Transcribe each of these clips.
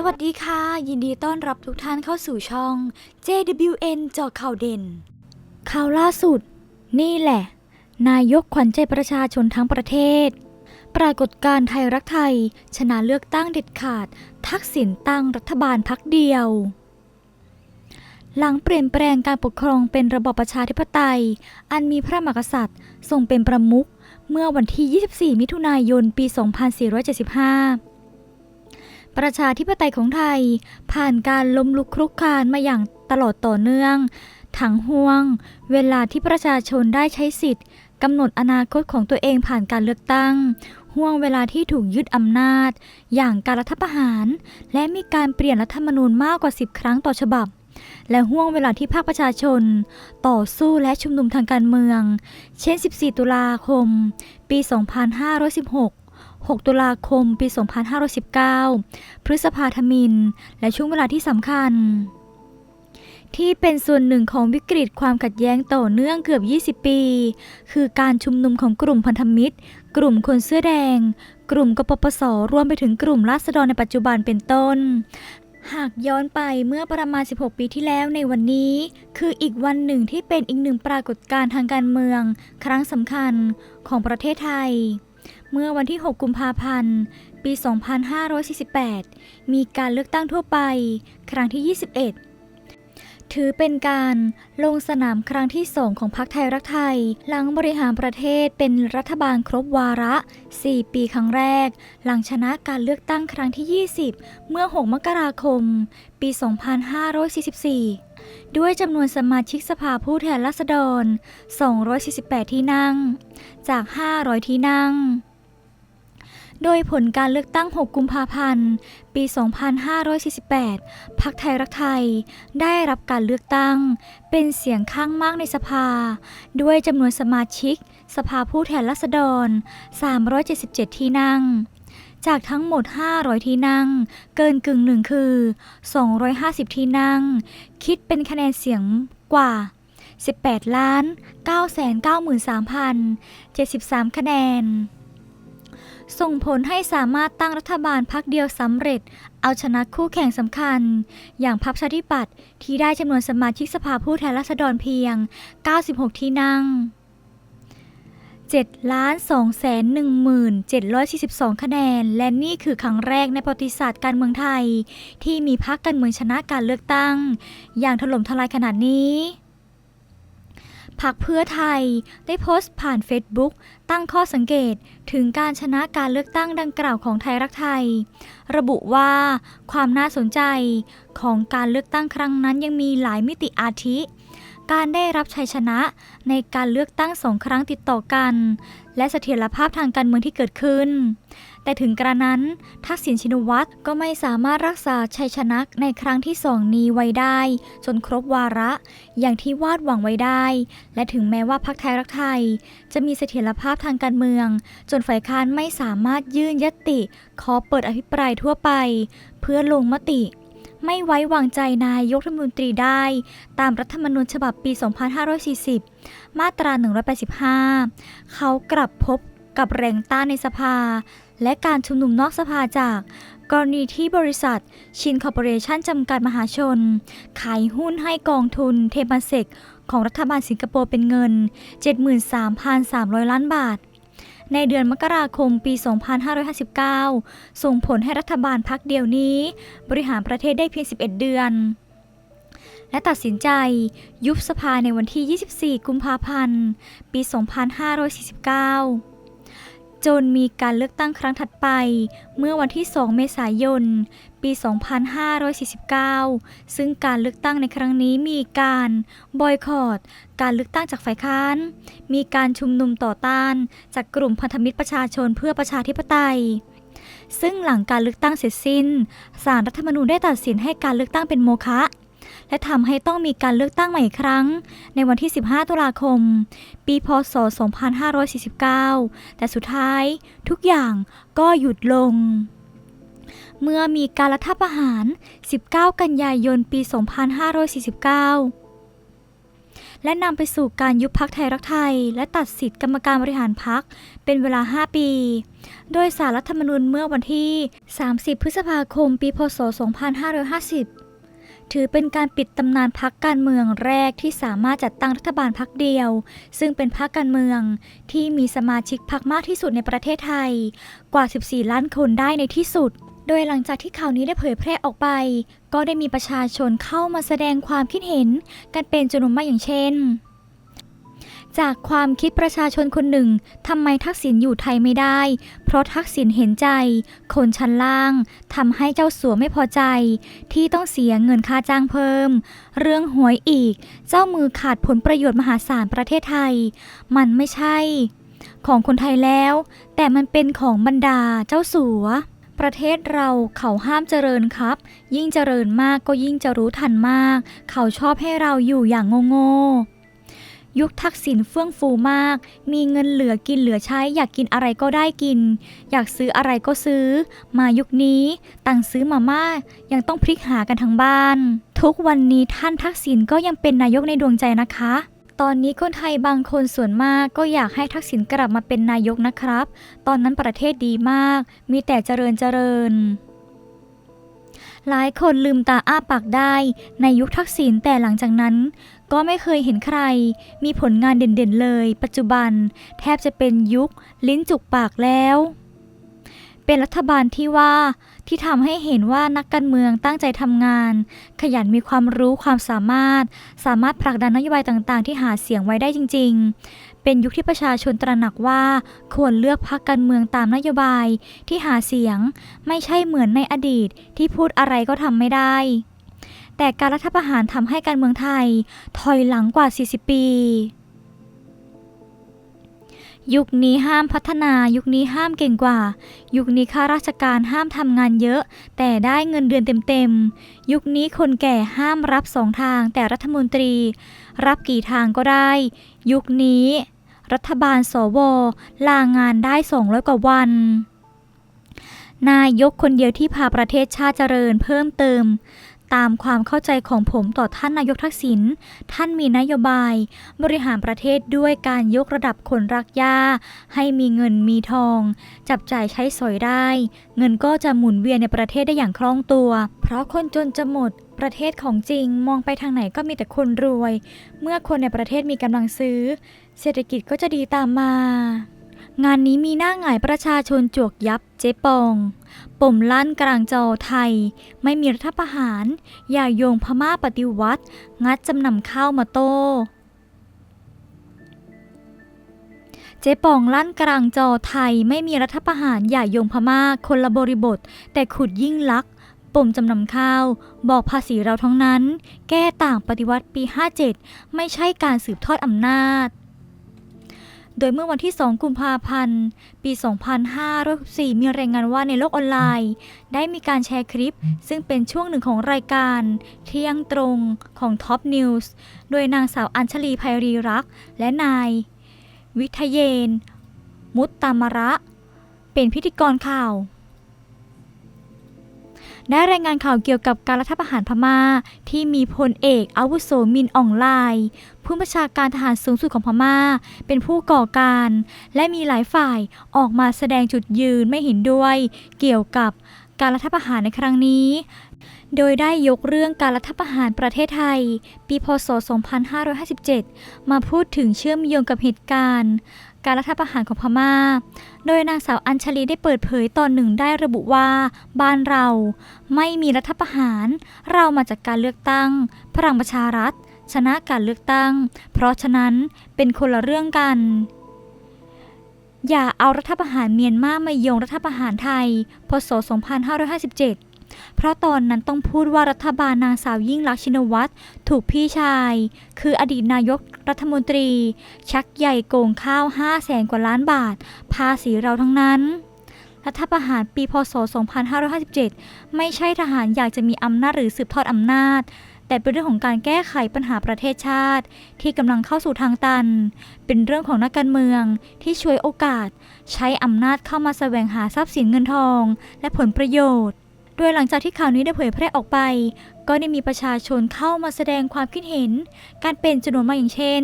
สวัสดีค่ะ ยินดีต้อนรับทุกท่านเข้าสู่ช่อง JWN เจาะข่าวเด่น ข่าวล่าสุด นี่แหละ นายกขวัญใจประชาชนทั้งประเทศ ปรากฏการไทยรักไทย ชนะเลือกตั้งเด็ดขาด ทักษิณตั้งรัฐบาลพักเดียว หลังเปลี่ยนแปลงการปกครองเป็นระบอบประชาธิปไตย อันมีพระมหากษัตริย์ ทรงเป็นประมุขเมื่อวันที่ 24 มิถุนายน ปี 2475 ประชาธิปไตยของไทย ผ่านการล้มลุกคลุกคลานมาอย่างตลอดต่อเนื่องทั้งห่วง เวลาที่ประชาชนได้ใช้สิทธิ์กำหนดอนาคตของตัวเองผ่านการเลือกตั้ง ห่วงเวลาที่ถูกยึดอำนาจ อย่างการรัฐประหาร และมีการเปลี่ยนรัฐธรรมนูญมากกว่า 10 ครั้งต่อฉบับ และห่วงเวลาที่ภาคประชาชน ต่อสู้และชุมนุมทางการเมือง เช่น 14 ตุลาคม ปี 2516 6 ตุลาคม ปี 2519 พฤษภาธมิน และช่วงเวลาที่สำคัญ ที่เป็นส่วนหนึ่งของวิกฤตความขัดแย้งต่อเนื่องเกือบ 20 ปี คือการชุมนุมของกลุ่มพันธมิตร กลุ่มคนเสื้อแดง กลุ่มกปปส รวมไปถึงกลุ่มราษฎรในปัจจุบันเป็นต้นหากย้อนไปเมื่อประมาณ 16 ปีที่แล้วในวันนี้ คืออีกวันหนึ่งที่เป็นอีกหนึ่งปรากฏการณ์ทางการเมือง ครั้งสำคัญของประเทศไทย เมื่อวันที่ 6 กุมภาพันธ์ ปี 2548 มีการเลือกตั้งทั่วไป ครั้งที่ 21 ถือเป็นการลงสนามครั้งที่2ของพรรคไทยรักไทย หลังบริหารประเทศเป็นรัฐบาลครบวาระ 4 ปีครั้งแรก หลังชนะการเลือกตั้งครั้งที่ 20 เมื่อ 6 มกราคม ปี 2544ด้วยจำนวนสมาชิกสภาผู้แทนราษฎร 248 ที่นั่ง จาก 500 ที่นั่ง โดยผลการเลือกตั้ง 6 กุมภาพันธ์ ปี 2548พักไทยรักไทย ได้รับการเลือกตั้ง เป็นเสียงข้างมากในสภา ด้วยจำนวนสมาชิก สภาผู้แทนราษฎร 377 ที่นั่งจากทั้งหมด 500 ที่นั่ง เกินกึ่งหนึ่งคือ 250 ที่นั่ง คิดเป็นคะแนนเสียงกว่า 18 ล้าน 993,073 คะแนน ส่งผลให้สามารถตั้งรัฐบาลพักเดียวสำเร็จ เอาชนะคู่แข่งสำคัญ อย่างพรรคชาธิปัตย์ที่ได้จำนวนสมาชิกสภาผู้แทนราษฎรเพียง 96 ที่นั่ง 7 ล้าน2แสน1742 คะแนน และนี่คือครั้งแรกในประวัติศาสตร์การเมืองไทย ที่มีพรรคการเมืองชนะการเลือกตั้ง อย่างถล่มทลายขนาดนี้ พักเพื่อไทยได้โพสต์ผ่านเฟซบุ๊กตั้งข้อสังเกตถึงการชนะการเลือกตั้งดังกล่าวของไทยรักไทย ระบุว่าความน่าสนใจของการเลือกตั้งครั้งนั้นยังมีหลายมิติอาทิ การได้รับชัยชนะในการเลือกตั้งสองครั้งติดต่อกัน และเสถียรภาพทางการเมืองที่เกิดขึ้น แต่ถึงกระนั้น ทักษิณชินวัตรก็ไม่สามารถรักษาชัยชนะในครั้งที่สองนี้ไว้ได้ จนครบวาระ อย่างที่วาดหวังไว้ได้ และถึงแม้ว่าพรรคไทยรักไทย จะมีเสถียรภาพทางการเมือง จนฝ่ายค้านไม่สามารถยื่นยติ ขอเปิดอภิปรายทั่วไป เพื่อลงมติไม่ไว้วางใจนายกรัฐมนตรีได้ ตามรัฐธรรมนูญฉบับปี 2540 มาตรา 185 เขากลับพบกับแรงต้านในสภา และการชุมนุมนอกสภาจาก กรณีที่บริษัท ชินคอร์ปอเรชั่นจำกัดมหาชน ขายหุ้นให้กองทุนเทมาเซกของรัฐบาลสิงคโปร์เป็นเงิน 73,300 ล้านบาท ในเดือนมกราคมปี 2559 ส่งผลให้รัฐบาลพักเดียวนี้ บริหารประเทศได้เพียง 11 เดือนและตัดสินใจยุบสภาในวันที่ 24 กุมภาพันธ์ ปี 2549 จนมีการเลือกตั้งครั้งถัดไป เมื่อวันที่ 2 เมษายน ปี 2549 ซึ่งการเลือกตั้งในครั้งนี้มีการบอยคอรดการเลือกตั้งจากฝ่ายค้าน มีการชุมนุมต่อต้าน จากกลุ่มพันธมิตรประชาชนเพื่อประชาธิปไตย ซึ่งหลังการเลือกตั้งเสร็จสิ้นศาลรัฐธรรมนูญได้ตัดสินให้การเลือกตั้งเป็นโมฆะ และทำให้ต้องมีการเลือกตั้งใหม่อีกครั้ง ในวันที่ 15 ตุลาคม ปี พศ 2549 แต่สุดท้ายทุกอย่างก็หยุดลงเมื่อมีการรัฐประหาร 19 กันยายน ปี 2549 และนำไปสู่การยุบพักไทยรักไทย และตัดสิทธิกรรมการบริหารพักเป็นเวลา 5 ปี โดยสารรัฐธรรมนูญเมื่อวันที่ 30 พฤษภาคม ปี พศ 2550 ถือเป็นการปิดตำนานพักการเมืองแรกที่สามารถจัดตั้งรัฐบาลพักเดียว ซึ่งเป็นพักการเมืองที่มีสมาชิกพักมากที่สุดในประเทศไทย กว่า 14 ล้านคนได้ในที่สุด โดยหลังจากที่ข่าวนี้ได้เผยแพร่ออกไป ก็ได้มีประชาชนเข้ามาแสดงความคิดเห็น กันเป็นจำนวนมากอย่างเช่น จากความคิดประชาชนคนหนึ่งทำไมทักษิณอยู่ไทยไม่ได้ เพราะทักษิณเห็นใจ คนชั้นล่างทำให้เจ้าสัวไม่พอใจ ที่ต้องเสียเงินค่าจ้างเพิ่ม เรื่องหวยอีก เจ้ามือขาดผลประโยชน์มหาศาลประเทศไทย มันไม่ใช่ ของคนไทยแล้ว แต่มันเป็นของบรรดาเจ้าสัวประเทศเราเขาห้ามเจริญครับ ยิ่งเจริญมากก็ยิ่งจะรู้ทันมาก เขาชอบให้เราอยู่อย่างโง่ๆ ยุคทักษิณเฟื่องฟูมาก มีเงินเหลือกินเหลือใช้ อยากกินอะไรก็ได้กิน อยากซื้ออะไรก็ซื้อ มายุคนี้ตังซื้อมาม่ายังต้องพลิกหากันทั้งบ้าน ทุกวันนี้ท่านทักษิณก็ยังเป็นนายกในดวงใจนะคะ ตอนนี้คนไทยบางคนส่วนมากก็อยากให้ทักษิณกลับมาเป็นนายกนะครับ ตอนนั้นประเทศดีมาก มีแต่เจริญเจริญ หลายคนลืมตาอ้าปากได้ในยุคทักษิณแต่หลังจากนั้น ก็ไม่เคยเห็นใคร มีผลงานเด่นๆเลย ปัจจุบัน แทบจะเป็นยุคลิ้นจุกปากแล้ว เป็นรัฐบาลที่ว่า ที่ทำให้เห็นว่านักการเมืองตั้งใจทำงาน ขยันมีความรู้ความสามารถ สามารถผลักดันนโยบายต่างๆ ที่หาเสียงไว้ได้จริง ๆ เป็นยุคที่ประชาชนตระหนักว่า ควรเลือกพรรคการเมืองตามนโยบายที่หาเสียง ไม่ใช่เหมือนในอดีตที่พูดอะไรก็ทำไม่ได้แต่การรัฐประหารทำให้การเมืองไทย ถอยหลังกว่า 40 ปี ยุคนี้ห้ามพัฒนา ยุคนี้ห้ามเก่งกว่า ยุคนี้ข้าราชการห้ามทำงานเยอะ แต่ได้เงินเดือนเต็มๆ ยุคนี้คนแก่ห้ามรับสองทาง แต่รัฐมนตรี รับกี่ทางก็ได้ ยุคนี้ รัฐบาลสวลางานได้200กว่าวัน นายกคนเดียวที่พาประเทศชาติเจริญเพิ่มเติม ตามความเข้าใจของผมต่อท่านนายกทักษิณ ท่านมีนโยบาย บริหารประเทศด้วยการยกระดับคนรักหญ้าให้มีเงินมีทอง จับจ่ายใช้สอยได้ เงินก็จะหมุนเวียนในประเทศได้อย่างคล่องตัว เพราะคนจนจะหมดประเทศของจริงมองไปทางไหนก็มีแต่คนรวย เมื่อคนในประเทศมีกำลังซื้อ เศรษฐกิจก็จะดีตามมา งานนี้มีหน้าหงายประชาชนจวกยับเจ๊ปอง ปุ่มลั่นกลางจอไทย ไม่มีรัฐประหาร อย่าโยงพม่าปฏิวัติ งัดจำนำข้าวมาโต้เจ๊ปองลั่นกลางจอไทยไม่มีรัฐประหารอย่าโยงพม่าคนละบริบท แต่ขุดยิ่งลักษณ์ปมจำนำข้าว บอกภาษีเราทั้งนั้น แก้ต่างปฏิวัติปี 57 ไม่ใช่การสืบทอดอำนาจ โดยเมื่อวันที่ 2 กุมภาพันธ์ ปี 2564 มีรายงานว่าในโลกออนไลน์ ได้มีการแชร์คลิป ซึ่งเป็นช่วงหนึ่งของรายการเที่ยงตรงของ Top News โดยนางสาวอัญชลีภัยรีรัก และนาย วิทยเยน มุตตามระ เป็นพิธีกรข่าว ได้รายงานข่าวเกี่ยวกับการรัฐประหารพม่า ที่มีพลเอกอาวุโสมินอ่องลายผู้บัญชาการทหารสูงสุดของพม่า เป็นผู้ก่อการ และมีหลายฝ่ายออกมาแสดงจุดยืนไม่เห็นด้วย เกี่ยวกับการรัฐประหารในครั้งนี้ โดยได้ยกเรื่องการรัฐประหารประเทศไทย ปีพศ 2557 มาพูดถึงเชื่อมโยงกับเหตุการณ์ การรัฐประหารของพม่า โดยนางสาวอัญชลีได้เปิดเผยตอนหนึ่งได้ระบุว่า บ้านเราไม่มีรัฐประหาร เรามาจากการเลือกตั้ง พลังประชารัฐ ชนะการเลือกตั้ง เพราะฉะนั้นเป็นคนละเรื่องกัน อย่าเอารัฐประหารเมียนมามาโยงรัฐประหารไทย พศ 2557 เพราะตอนนั้นต้องพูดว่ารัฐบาลนางสาวยิ่งลักษณ์ชินวัตรถูกพี่ชาย คืออดีตนายกรัฐมนตรี ชักใหญ่โกงข้าว5 0 0แสนกว่าล้านบาท ภาษีเราทั้งนั้น รัฐประหารปีพศ 2557 ไม่ใช่ทหารอยากจะมีอำนาจหรือสืบทอดอำนาจแต่เป็นเรื่องของการแก้ไขปัญหาประเทศชาติ ที่กำลังเข้าสู่ทางตัน เป็นเรื่องของนักการเมืองที่ช่วยโอกาส ใช้อำนาจเข้ามาแสวงหาทรัพย์สินเงินทอง และผลประโยชน์ โดยหลังจากที่ข่าวนี้ได้เผยแพร่ออกไป ก็ได้มีประชาชนเข้ามาแสดงความคิดเห็น การเป็นจำนวนมากอย่างเช่น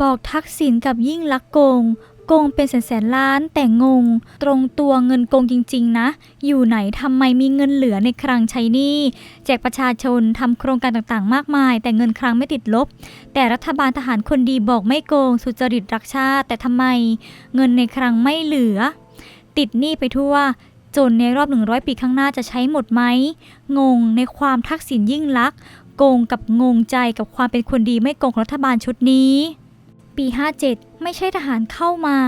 บอกทักษิณกับยิ่งลักโกงโกงเป็นแสนแสนล้านแต่งง ตรงตัวเงินโกงจริง ๆ นะ อยู่ไหนทำไมมีเงินเหลือในคลังใช้หนี้แจกประชาชนทำโครงการต่างๆ มากมาย แต่เงินคลังไม่ติดลบ แต่รัฐบาลทหารคนดีบอกไม่โกง สุจริตรักชาติ แต่ทำไม เงินในคลังไม่เหลือ ติดหนี้ไปทั่ว จนในรอบ 100 ปีข้างหน้าจะใช้หมดไหม งงในความทักษิณยิ่งลักษณ์โกงกับงงใจกับความเป็นคนดีไม่โกงของรัฐบาลชุดนี้ ปี 57 ไม่ใช่ทหารเข้ามา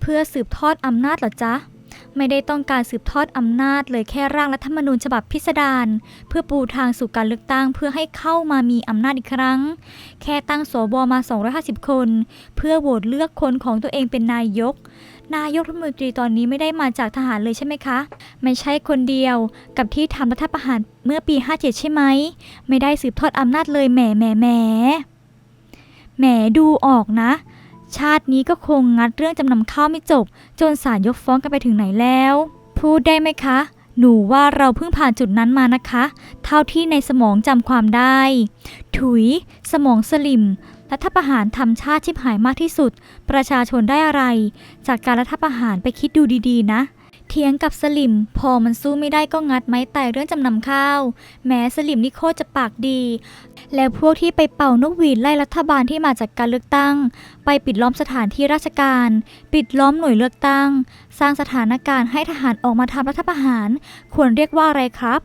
เพื่อสืบทอดอำนาจหรอจ๊ะ ไม่ได้ต้องการสืบทอดอำนาจเลยแค่ร่างรัฐธรรมนูญฉบับพิสดารเพื่อปูทางสู่การเลือกตั้งเพื่อให้เข้ามามีอำนาจอีกครั้ง แค่ตั้งสวมา 250 คน เพื่อโหวตเลือกคนของตัวเองเป็นนายก นายกรัฐมนตรีตอนนี้ไม่ได้มาจากทหารเลยใช่ไหมคะ ไม่ใช่คนเดียวกับที่ทำรัฐประหารเมื่อปี 57 ใช่ไหม ไม่ได้สืบทอดอำนาจเลยแหมแหมแหมแหมดูออกนะ ชาตินี้ก็คงงัดเรื่องจำนำข้าวไม่จบ จนศาลยกฟ้องกันไปถึงไหนแล้ว พูดได้ไหมคะ หนูว่าเราเพิ่งผ่านจุดนั้นมานะคะ เท่าที่ในสมองจำความได้ ถุย สมองสลิม รัฐประหารทำชาติชิบหายมากที่สุด ประชาชนได้อะไร จากการรัฐประหารไปคิดดูดีๆ นะเถียงกับสลิม พอมันสู้ไม่ได้ก็งัดไม้ไต่เรื่องจำนำข้าว แม้สลิมนี่โคตรจะปากดี แล้วพวกที่ไปเป่านกหวีดไล่รัฐบาลที่มาจากการเลือกตั้ง ไปปิดล้อมสถานที่ราชการ ปิดล้อมหน่วยเลือกตั้ง สร้างสถานการณ์ให้ทหารออกมาทำรัฐประหาร ควรเรียกว่าอะไรครับ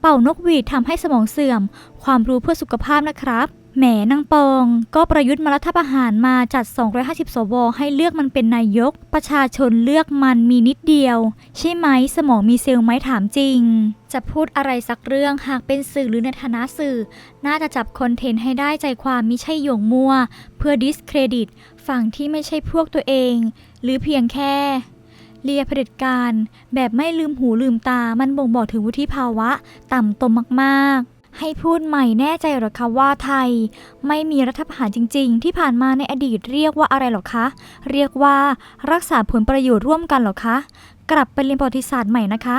เป่านกหวีดทำให้สมองเสื่อม ความรู้เพื่อสุขภาพนะครับ แหมนางปอง ก็ประยุทธ์มารัฐประหารมาจัด 250 สว ให้เลือกมันเป็นนายก ประชาชนเลือกมันมีนิดเดียว ใช่ไหมสมองมีเซลล์ไหมถามจริง จะพูดอะไรสักเรื่องหากเป็นสื่อหรือในฐานะสื่อ น่าจะจับคอนเทนต์ให้ได้ใจความมิใช่หยงมัวเพื่อดิสเครดิต ฝั่งที่ไม่ใช่พวกตัวเอง หรือเพียงแค่เลียเผด็จการ แบบไม่ลืมหูลืมตามันบ่งบอกถึงวุฒิภาวะ ต่ำตมมากๆ ให้พูดใหม่แน่ใจหรอคะว่าไทย ไม่มีรัฐประหารจริง ๆ ที่ผ่านมาในอดีตเรียกว่าอะไรหรอคะ เรียกว่ารักษาผลประโยชน์ร่วมกันหรอคะ กลับไปเรียนประวัติศาสตร์ใหม่นะคะ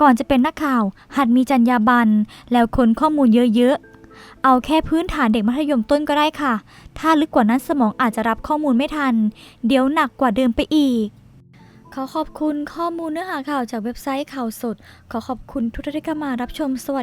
ก่อนจะเป็นนักข่าว หัดมีจรรยาบรรณแล้วค้นข้อมูลเยอะๆ เอาแค่พื้นฐานเด็กมัธยมต้นก็ได้ค่ะ ถ้าลึกกว่านั้นสมองอาจจะรับข้อมูลไม่ทัน เดี๋ยวหนักกว่าเดิมไปอีกขอขอบคุณข้อมูลเนื้อหาข่าวจากเว็บไซต์ข่าวสด ขอขอบคุณทุกท่านที่เข้ามารับชมสวัสดี